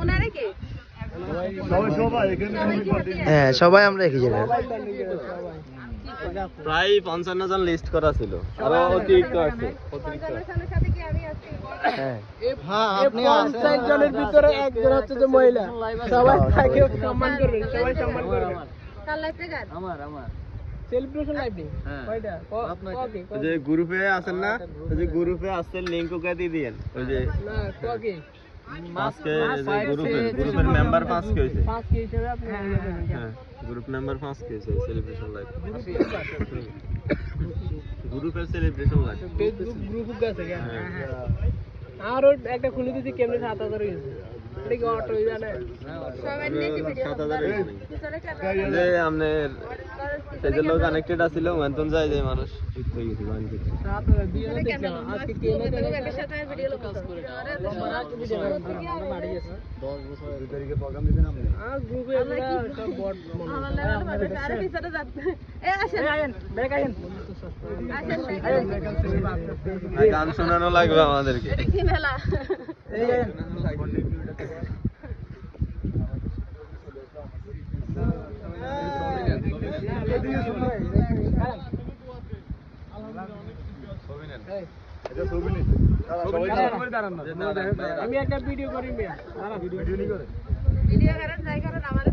ওনারে কে হ্যাঁ সবাই আমরা একই জায়গায়। প্রায় পঞ্চান্ন জন লিস্ট করা ছিল। আরও অতিরিক্ত আছে পঞ্চান্ন সালের সাথে কি আমি আছি হ্যাঁ পঞ্চাশ জনের ভিতরে একজন হচ্ছে যে মহিলা সবাই তাকে সম্মান করবেন সবাই সম্মান করবেন কার লাইফে গান সেলিব্রেশন লাইফ নেই হ্যাঁ। কয়টা ওকে ওই যে গ্রুপে আছেন না ওই যে গ্রুপে আসছে লিংক ওকে দিয়ে দিয়েন ওই যে না ওকে পাঁচকে যে গ্রুপে গ্রুপের মেম্বার পাঁচকে হয়েছে পাঁচ কে হিসেবে আপনি হ্যাঁ গ্রুপ মেম্বার পাঁচকে হয়েছে সেলিব্রেশন লাইভ গ্রুপের সেলিব্রেশন লাইভ ফেসবুক গ্রুপ আছে কেন হ্যাঁ আরও একটা খুলে দিয়েছি কেমনে সাত হাজার যে কানেক্টেড আছিল মেনতন যায় মানুষ ঠিক গেছে জয়েন করতে সাত হাজার দিয়ে দেখলাম আজকে কে না জানে ব্যাগের সাথে ভিডিও লোক আরে আর গ্রুপে এগুলা সব বট আমার লেভেল ভালো আরে পিছনে যাচ্ছে এ আসেন আয়েন ব্যাগ আয়েন আসেন আর গান শোনানো লাগবে আমাদেরকে। আমি একটা ভিডিও করি মিয়া ভিডিও করে ভিডিও করেন যাই আমারে